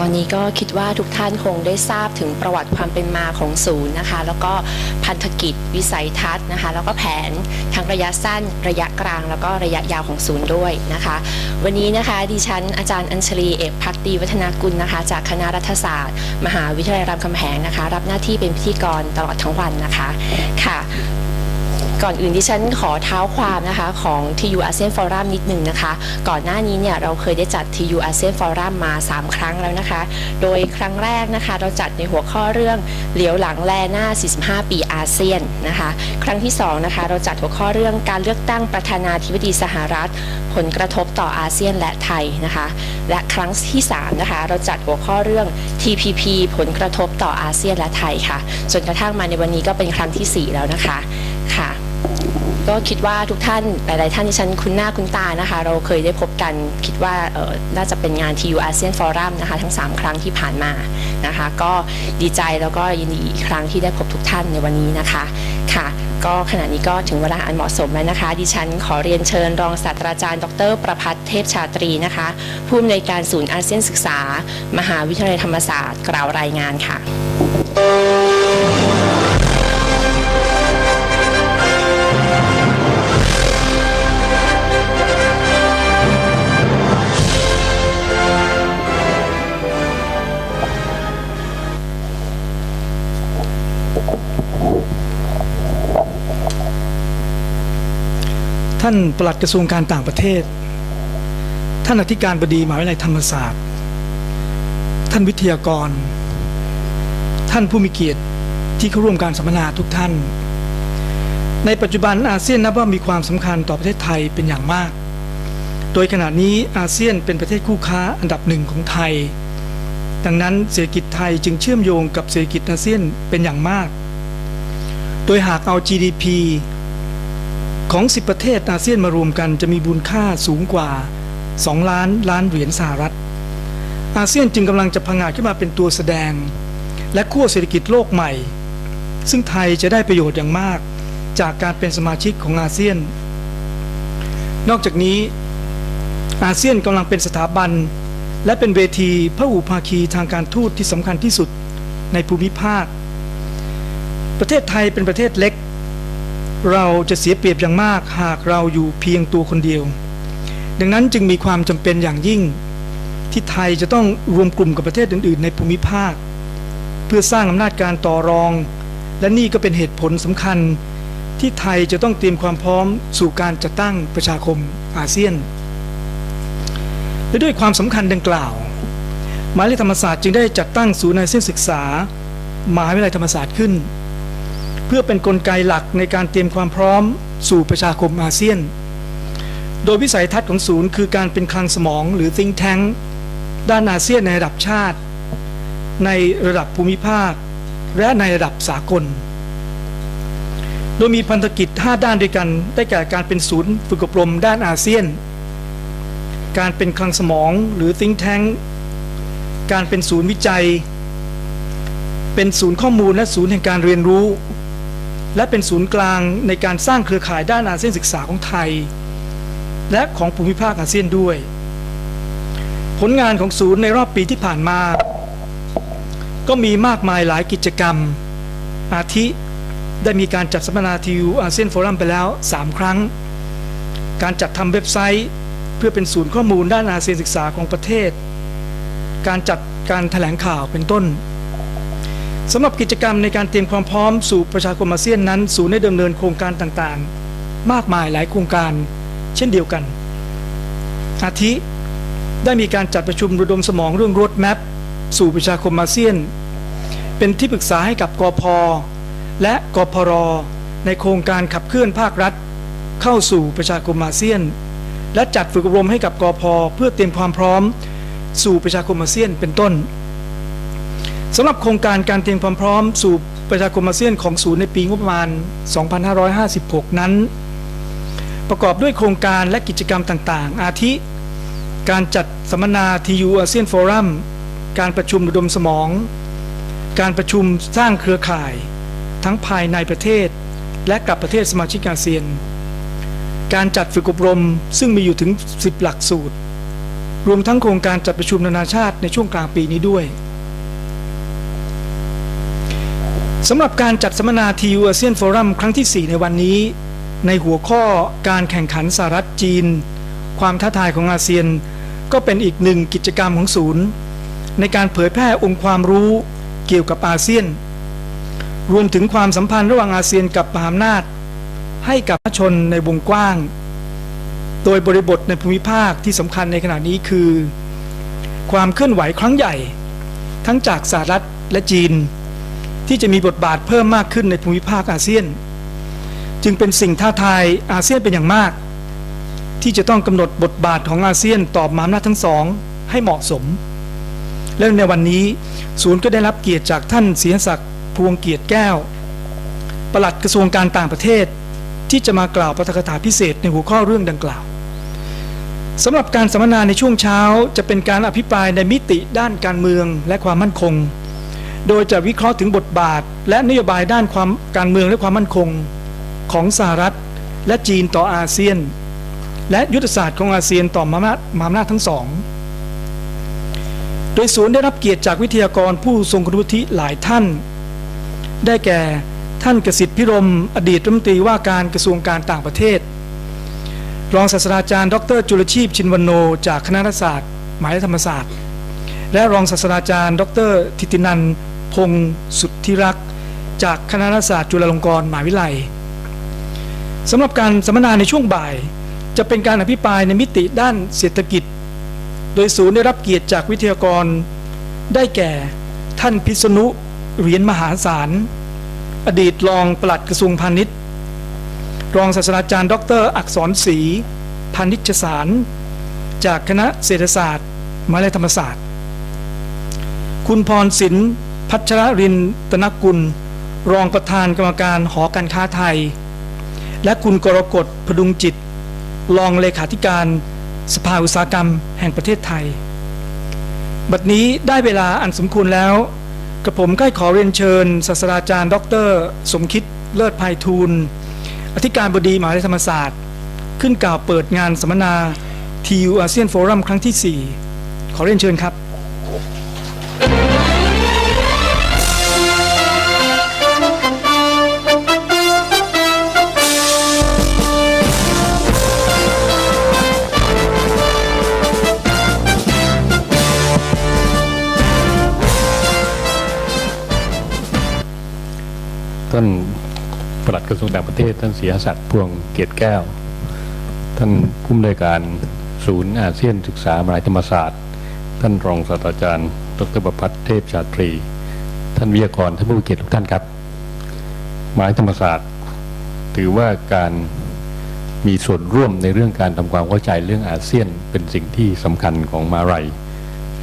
ตอนนี้ก็คิดว่าทุกท่านคงได้ทราบถึงประวัติความเป็นมาของศูนย์นะคะ แล้วก็พันธกิจวิสัยทัศน์นะคะ แล้วก็แผนทั้งระยะสั้นระยะกลาง แล้วก็ระยะยาวของศูนย์ด้วยนะคะ วันนี้นะคะดิฉันอาจารย์อัญชลีเอกพักดีวัฒนากุลนะคะ จากคณะรัฐศาสตร์ มหาวิทยาลัยรามคำแหงนะคะ รับหน้าที่เป็นพิธีกรตลอดทั้งวันนะคะค่ะ ก่อนอื่นดิฉันขอเท้าความนะคะของ TU ASEAN Forum นิดหนึ่งนะคะ ก่อนหน้านี้เนี่ยเราเคยได้จัด TU ASEAN Forum มา 3 ครั้งแล้วนะคะ โดยครั้งแรกนะคะ เราจัดในหัวข้อเรื่องเหลียวหลังแลหน้า 45 ปีอาเซียนนะคะ ครั้งที่2นะคะเราจัดหัวข้อเรื่องการเลือกตั้งประธานาธิบดีสหรัฐ ผลกระทบต่ออาเซียนและไทยนะคะ และครั้งที่3นะคะเราจัดหัวข้อเรื่อง TPP ผลกระทบต่ออาเซียนและไทยค่ะ จนกระทั่งมาในวันนี้ก็เป็นครั้งทีสี่4 แล้วนะคะค่ะ ก็คิดว่าทุกท่านหลาย ๆ ท่านที่ฉันคุ้นหน้าคุ้นตานะคะ เราเคยได้พบกันคิดว่าน่าจะเป็นงาน TU ASEAN Forum นะคะ ทั้ง 3 ครั้งที่ผ่านมานะคะ ก็ดีใจแล้วก็ยินดีอีกครั้งที่ได้พบทุกท่านในวันนี้นะคะค่ะ ก็ขณะนี้ก็ถึงเวลาอันเหมาะสมแล้วนะคะ ดิฉันขอเรียนเชิญรองศาสตราจารย์ ดร ประพัฒน์เทพชาตรีนะคะผู้อำนวยการศูนย์อาเซียนศึกษา มหาวิทยาลัยธรรมศาสตร์กล่าวรายงานค่ะานปลัดกระทรวงการต่างประเทศ ท่านอธิการบดีมหาวิทยาลัยธรรมศาสตร์ ท่านวิทยากร ท่านผู้มีเกียรติที่เข้าร่วมการสัมมนาทุกท่าน ในปัจจุบันอาเซียนนับว่ามีความสำคัญต่อประเทศไทยเป็นอย่างมาก โดยขณะนี้อาเซียนเป็นประเทศคู่ค้าอันดับหนึ่งของไทย ดังนั้นเศรษฐกิจไทยจึงเชื่อมโยงกับเศรษฐกิจอาเซียนเป็นอย่างมาก โดยหากเอา GDP ของ 10 ประเทศอาเซียนมารวมกันจะมีบุญค่าสูงกว่า 2 ล้านล้านเหรียญสหรัฐ อาเซียนจึงกำลังจะพังงาขึ้นมาเป็นตัวแสดง และขั้วเศรษฐกิจโลกใหม่ ซึ่งไทยจะได้ประโยชน์อย่างมากจากการเป็นสมาชิกของอาเซียน นอกจากนี้อาเซียนกำลังเป็นสถาบัน และเป็นเวทีพหุภาคีทางการทูตที่สำคัญที่สุดในภูมิภาค ประเทศไทยเป็นประเทศเล็ก เราจะเสียเปรียบอย่างมากหากเราอยู่เพียงตัวคนเดียว ดังนั้นจึงมีความจำเป็นอย่างยิ่ง ที่ไทยจะต้องรวมกลุ่มกับประเทศอื่น ๆ ในภูมิภาค เพื่อสร้างอำนาจการต่อรอง และนี่ก็เป็นเหตุผลสำคัญ ที่ไทยจะต้องเตรียมความพร้อมสู่การจัดตั้งประชาคมอาเซียน และด้วยความสำคัญดังกล่าวมหาวิทยาลัยธรรมศาสตร์จึงได้จัดตั้งศูนย์อาเซียนศึกษามหาวิทยาลัยธรรมศาสตร์ขึ้น เพื่อเป็นนกลไกหลักในการเตรียมความพร้อมสู่ประชาคมอาเซียน โดยวิสัยทัศน์ของศูนย์คือการเป็นคลังสมองหรือ think tank ด้านอาเซียนในระดับชาติ ในระดับภูมิภาค และในระดับสากล โดยมีพันธกิจ 5 ด้านด้วยกัน ได้แก่การเป็นศูนย์ฝึกอบรมด้านอาเซียน การเป็นคลังสมองหรือ think tank การเป็นศูนย์วิจัย เป็นศูนย์ข้อมูลและศูนย์แห่งการเรียนรู้ และเป็นศูนย์กลางในการสร้างเครือข่ายด้านอาเซียนศึกษาของไทย และของภูมิภาคอาเซียนด้วย ผลงานของศูนย์ในรอบปีที่ผ่านมา ก็มีมากมายหลายกิจกรรม อาทิได้มีการจัดสัมมนาทีวอาเซียนโฟรัมไปแล้ว 3 ครั้ง การจัดทำเว็บไซต์เพื่อเป็นศูนย์ข้อมูลด้านอาเซียนศึกษาของประเทศ การจัดการแถลงข่าวเป็นต้น สำหรับกิจกรรมในการเตรียมความพร้อมสู่ประชาคมอาเซียนนั้น ศูนย์ได้ดำเนินโครงการต่างๆ มากมายหลายโครงการ เช่นเดียวกัน อาทิ ได้มีการจัดประชุมระดมสมองเรื่องรถแมพสู่ประชาคมอาเซียน เป็นที่ปรึกษาให้กับกพและกพรในโครงการขับเคลื่อนภาครัฐ เข้าสู่ประชาคมอาเซียน และจัดฝึกอบรมให้กับกพเพื่อเตรียมความพร้อม สู่ประชาคมอาเซียนเป็นต้น สำหรับโครงการการเตรียมความพร้อมสู่ประชาคมอาเซียนของศูนย์ในปีงบประมาณ 2556 นั้น ประกอบด้วยโครงการและกิจกรรมต่างๆ อาทิ การจัดสัมมนาทียูอาเซียนโฟรัมการประชุมระดมสมอง การประชุมสร้างเครือข่าย ทั้งภายในประเทศ และกับประเทศสมาชิกอาเซียน การจัดฝึกอบรมซึ่งมีอยู่ถึง 10 หลักสูตร รวมทั้งโครงการจัดประชุมนานาชาติในช่วงกลางปีนี้ด้วย สำหรับการจัดสัมมนา TU ASEAN Forum ครั้งที่ 4 ในวันนี้ ในหัวข้อการแข่งขันสหรัฐจีน ความท้าทายของอาเซียน ก็เป็นอีกหนึ่งกิจกรรมของศูนย์ ในการเผยแพร่องค์ความรู้เกี่ยวกับอาเซียน รวมถึงความสัมพันธ์ระหว่างอาเซียนกับมหาอำนาจ ให้กับประชาชนในวงกว้าง โดยบริบทในภูมิภาคที่สำคัญในขณะนี้คือ ความเคลื่อนไหวครั้งใหญ่ ทั้งจากสหรัฐและจีน ที่จะมีบทบาทเพิ่มมากขึ้นในภูมิภาคอาเซียน จึงเป็นสิ่งท้าทายอาเซียนเป็นอย่างมาก ที่จะต้องกำหนดบทบาทของอาเซียนต่อมหาอำนาจทั้งสองให้เหมาะสม และในวันนี้ศูนย์ก็ได้รับเกียรติจากท่านเสียศักดิ์พวงเกียรติแก้วปลัดกระทรวงการต่างประเทศ ที่จะมากล่าวปาฐกถาพิเศษในหัวข้อเรื่องดังกล่าวสำหรับการสัมมนาในช่วงเช้าจะเป็นการอภิปรายในมิติด้านการเมืองและความมั่นคง โดยจะวิเคราะห์ถึงบทบาท และนโยบายด้านความการเมืองและความมั่นคงของสหรัฐ และจีนต่ออาเซียน และยุทธศาสตร์ของอาเซียนต่อมหาอำนาจมาอำนาทั้งสอง โดยศูนย์ได้รับเกียรติจากวิทยากรผู้ทรงคุณวุฒิหลายท่าน ได้แก่ท่านกสิทธิพิรม อดีตรัฐมนตรีว่าการกระทรวงการต่างประเทศ รองศาสตราจารย์ ดร จุลชีพชินวันโน จากคณะรัฐศาสตร์มหาวิทยาลัยธรรมศาสตร์ และรองศาสตราจารย์ ดร ทิตินันท์พงศ์สุทธิรักษ์จากคณะรัฐศาสตร์จุฬาลงกรณ์มหาวิทยาลัยสำหรับการสัมมนาในช่วงบ่าย จะเป็นการอภิปรายในมิติด้านเศรษฐกิจ โดยศูนย์ได้รับเกียรติจากวิทยากรได้แก่ท่านพิษณุเหรียญมหาศาล อดีตรองปลัดกระทรวงพาณิชย์ รองศาสตราจารย์ ดร อักษรศรีพาณิชสาร จากคณะเศรษฐศาสตร์มหาวิทยาลัยธรรมศาสตร์ คุณพรศินพัชรรินตนกุล รองประธานกรรมการหอการค้าไทย และคุณกรกฎพดุงจิต รองเลขาธิการสภาอุตสาหกรรมแห่งประเทศไทย บัดนี้ได้เวลาอันสมควรแล้ว กระผมก็ขอเรียนเชิญศาสตราจารย์ ดร สมคิดเลิศภัยทูล อธิการบดีมหาวิทยาลัยธรรมศาสตร์ ขึ้นกล่าวเปิดงานสัมมนา TU ASEAN Forum ครั้งที่ 4 ขอเรียนเชิญครับ ท่านปลัดกระทรวงต่างประเทศ ท่านเสียศักดิ์พวงเกียรติแก้ว ท่านผู้อำนวยการศูนย์อาเซียนศึกษามหาวิทยาลัยธรรมศาสตร์ ท่านรองศาสตราจารย์ ดรประพัฒน์เทพชาตรี ท่านวิทยากรท่านผู้เกียรติทุกท่านครับมหาวิทยาลัยธรรมศาสตร์ ถือว่าการมีส่วนร่วมในเรื่องการทำความเข้าใจเรื่องอาเซียนเป็นสิ่งที่สำคัญของมาลัย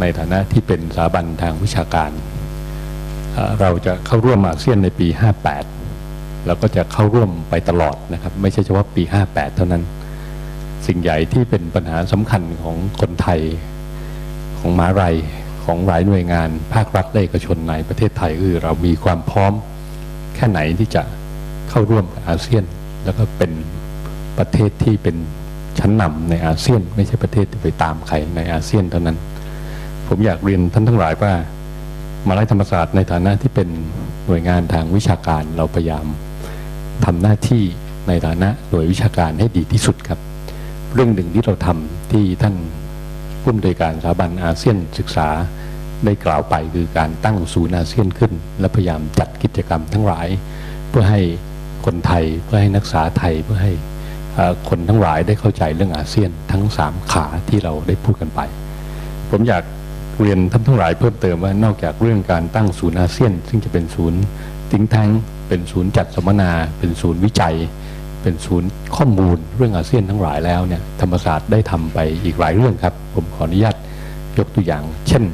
ในฐานะที่เป็นสถาบันทางวิชาการ เราจะเข้าร่วมอาเซียนในปี 58 แล้วก็จะเข้าร่วมไปตลอดนะครับ ไม่ใช่เฉพาะปี 58 เท่านั้น สิ่งใหญ่ที่เป็นปัญหาสำคัญของคนไทยของมหาลัยของหลายหน่วยงาน ภาครัฐและเอกชนในประเทศไทยคือเรามีความพร้อมแค่ไหนที่จะเข้าร่วมกับอาเซียน แล้วก็เป็นประเทศที่เป็นชั้นนำในอาเซียน ไม่ใช่ประเทศที่ไปตามใครในอาเซียนเท่านั้น ผมอยากเรียนท่านทั้งหลายว่า มาลัยธรรมศาสตร์ในฐานะที่เป็นหน่วยงานทางวิชาการเราพยายามทำหน้าที่ในฐานะหน่วยวิชาการให้ดีที่สุดครับ เรื่องหนึ่งที่เราทำที่ท่านผู้อำนวยการสถาบันอาเซียนศึกษาได้กล่าวไปคือการตั้งศูนย์อาเซียนขึ้น และพยายามจัดกิจกรรมทั้งหลาย เพื่อให้คนไทยเพื่อให้นักศึกษาไทยเพื่อให้คนทั้งหลายได้เข้าใจเรื่องอาเซียนทั้งสามขาที่เราได้พูดกันไป ผมอยาก เรียนท่านทั้งหลายเพิ่มเติมว่านอกจากเรื่องการตั้งศูนย์อาเซียน ซึ่งจะเป็นศูนย์ติ้งแทงเป็นศูนย์จัดสัมมนา เป็นศูนย์วิจัย เป็นศูนย์ข้อมูลเรื่องอาเซียนทั้งหลายแล้วเนี่ยธรรมศาสตร์ได้ทำไปอีกหลายเรื่องครับ ผมขออนุญาตยกตัวอย่าง เช่น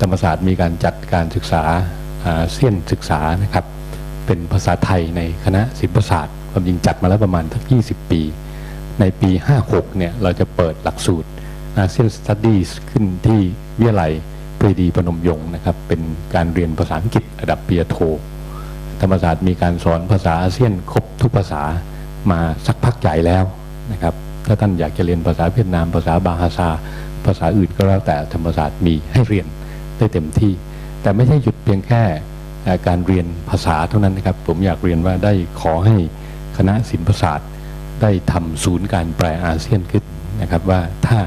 ธรรมศาสตร์มีการจัดการศึกษาอาเซียนศึกษานะครับเป็นภาษาไทยในคณะศิลปศาสตร์ความจริงจัดมาแล้วประมาณทัก20 ปี ในปี 56เนี่ยเราจะเปิดหลักสูตร อาเซียนสตัดดี้ขึ้นที่วิทยาลัยปรีดีพนมยงค์นะครับ เป็นการเรียนภาษาอังกฤษระดับปริญญาโท ธรรมศาสตร์มีการสอนภาษาอาเซียนครบทุกภาษามาสักพักใหญ่แล้วนะครับ ถ้าท่านอยากจะเรียนภาษาเวียดนาม ภาษาบาฮาซา ภาษาอื่นก็แล้วแต่ธรรมศาสตร์มีให้เรียนได้เต็มที่ แต่ไม่ใช่หยุดเพียงแค่การเรียนภาษาเท่านั้นนะครับ ผมอยากเรียนว่าได้ขอให้คณะศิลปศาสตร์ได้ทำศูนย์การแปลอาเซียนขึ้นนะครับว่าถ้า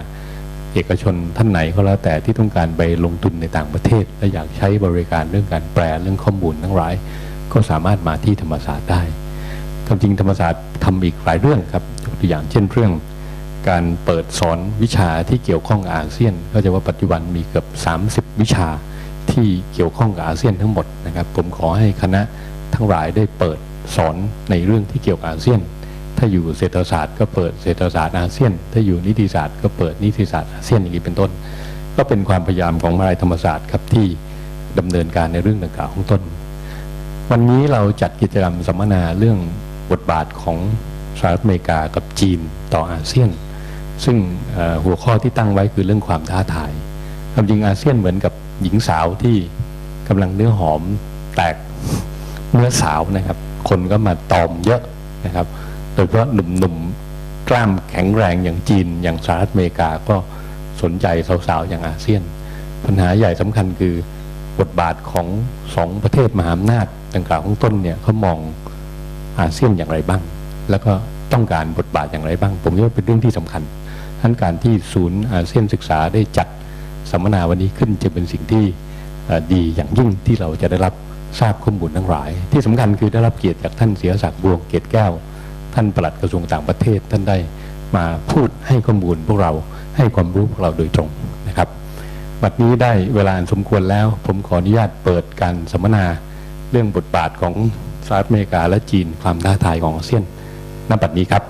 เอกชนท่านไหนก็แล้วแต่ที่ต้องการไปลงทุนในต่างประเทศ และอยากใช้บริการเรื่องการแปลเรื่องข้อมูลทั้งหลาย ก็สามารถมาที่ธรรมศาสตร์ได้ความจริงธรรมศาสตร์ทำอีกหลายเรื่องครับยกตัวอย่างเช่นเรื่อง การเปิดสอนวิชาที่เกี่ยวข้องกับอาเซียน ก็จะว่าปัจจุบันมีเกือบ 30 วิชาที่เกี่ยวข้องกับอาเซียนทั้งหมดนะครับผมขอให้คณะทั้งหลายได้เปิดสอนในเรื่องที่เกี่ยวกับอาเซียน ถ้าอยู่เศรษฐศาสตร์ก็เปิดเศรษฐศาสตร์อาเซียน ถ้าอยู่นิติศาสตร์ก็เปิดนิติศาสตร์อาเซียนอย่างนี้เป็นต้น ก็เป็นความพยายามของมหาลัยธรรมศาสตร์ครับที่ดำเนินการในเรื่องดังกล่าวข้างต้น วันนี้เราจัดกิจกรรมสัมมนาเรื่องบทบาทของสหรัฐอเมริกากับจีนต่ออาเซียน ซึ่งหัวข้อที่ตั้งไว้คือเรื่องความท้าทายความจริงอาเซียนเหมือนกับหญิงสาวที่กำลังเนื้อหอมแตกเนื้อสาวนะครับ คนก็มาตอมเยอะนะครับ โดยเฉพาะหนุ่มๆกล้ามแข็งแรงอย่างจีนอย่างสหรัฐอเมริกาก็สนใจสาวๆอย่างอาเซียน ปัญหาใหญ่สำคัญคือบทบาทของสองประเทศมหาอำนาจดังกล่าวข้างต้นเนี่ยเขามองอาเซียนอย่างไรบ้าง แล้วก็ต้องการบทบาทอย่างไรบ้าง ผมคิดว่าเป็นเรื่องที่สำคัญทั้นการที่ศูนย์อาเซียนศึกษาได้จัดสัมมนาวันนี้ขึ้นจะเป็นสิ่งที่ดีอย่างยิ่งที่เราจะได้รับทราบข้อมูลทั้งหลาย ที่สำคัญคือได้รับเกียรติจากท่านเสียศักดิ์บวงเกียรติแก้ว ท่านปลัดกระทรวงต่างประเทศ ท่านได้มาพูดให้ข้อมูลพวกเราให้ความรู้พวกเราโดยตรงนะครับบัดนี้ได้เวลาสมควรแล้ว ผมขออนุญาตเปิดการสัมมนาเรื่องบทบาทของสหรัฐอเมริกาและจีนความท้าทายของอาเซียนณบัดนี้ครับ